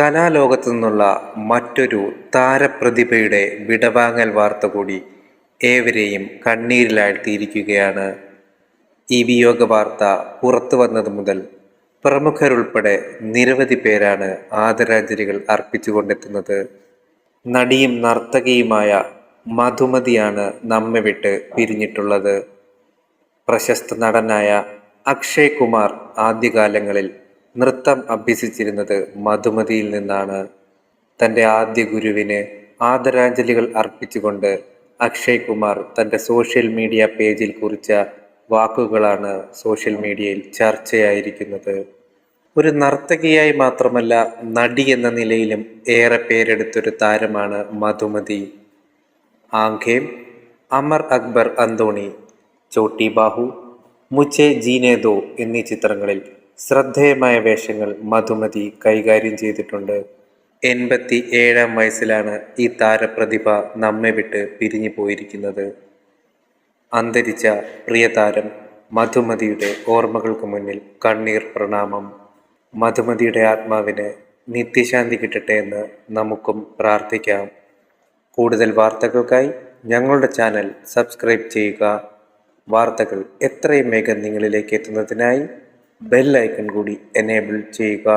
കലാലോകത്തു നിന്നുള്ള മറ്റൊരു താരപ്രതിഭയുടെ വിടവാങ്ങൽ വാർത്ത കൂടി ഏവരെയും കണ്ണീരിലാഴ്ത്തിയിരിക്കുകയാണ്. ഈ വിയോഗ വാർത്ത പുറത്തു വന്നത് മുതൽ പ്രമുഖരുൾപ്പെടെ നിരവധി പേരാണ് ആദരാഞ്ജലികൾ അർപ്പിച്ചുകൊണ്ടെത്തുന്നത്. നടിയും നർത്തകിയുമായ മധുമതിയാണ് നമ്മെ വിട്ട് പിരിഞ്ഞിട്ടുള്ളത്. പ്രശസ്ത നടനായ അക്ഷയ് കുമാർ ആദ്യകാലങ്ങളിൽ നൃത്തം അഭ്യസിച്ചിരുന്നത് മധുമതിയിൽ നിന്നാണ്. തന്റെ ആദ്യ ഗുരുവിന് ആദരാഞ്ജലികൾ അർപ്പിച്ചുകൊണ്ട് അക്ഷയ് കുമാർ തന്റെ സോഷ്യൽ മീഡിയ പേജിൽ കുറിച്ച വാക്കുകളാണ് സോഷ്യൽ മീഡിയയിൽ ചർച്ചയായിരിക്കുന്നത്. ഒരു നർത്തകിയായി മാത്രമല്ല നടി എന്ന നിലയിലും ഏറെ പേരെടുത്തൊരു താരമാണ് മധുമതി. ആംഖേം അമർ അക്ബർ അന്തോണി ചോട്ടി ബാഹു മുച്ചെ ജീനേദോ എന്നീ ചിത്രങ്ങളിൽ ശ്രദ്ധേയമായ വേഷങ്ങൾ മധുമതി കൈകാര്യം ചെയ്തിട്ടുണ്ട്. എൺപത്തി ഏഴാം വയസ്സിലാണ് ഈ താരപ്രതിഭ നമ്മെ വിട്ട് പിരിഞ്ഞു പോയിരിക്കുന്നത്. അന്തരിച്ച പ്രിയതാരം മധുമതിയുടെ ഓർമ്മകൾക്ക് മുന്നിൽ കണ്ണീർ പ്രണാമം. മധുമതിയുടെ ആത്മാവിന് നിത്യശാന്തി കിട്ടട്ടെ എന്ന് നമുക്കും പ്രാർത്ഥിക്കാം. കൂടുതൽ വാർത്തകൾക്കായി ഞങ്ങളുടെ ചാനൽ സബ്സ്ക്രൈബ് ചെയ്യുക. വാർത്തകൾ എത്രയും വേഗം നിങ്ങളിലേക്ക് എത്തുന്നതിനായി ബെൽ ഐക്കൺ കൂടി എനേബിൾ ചെയ്യുക.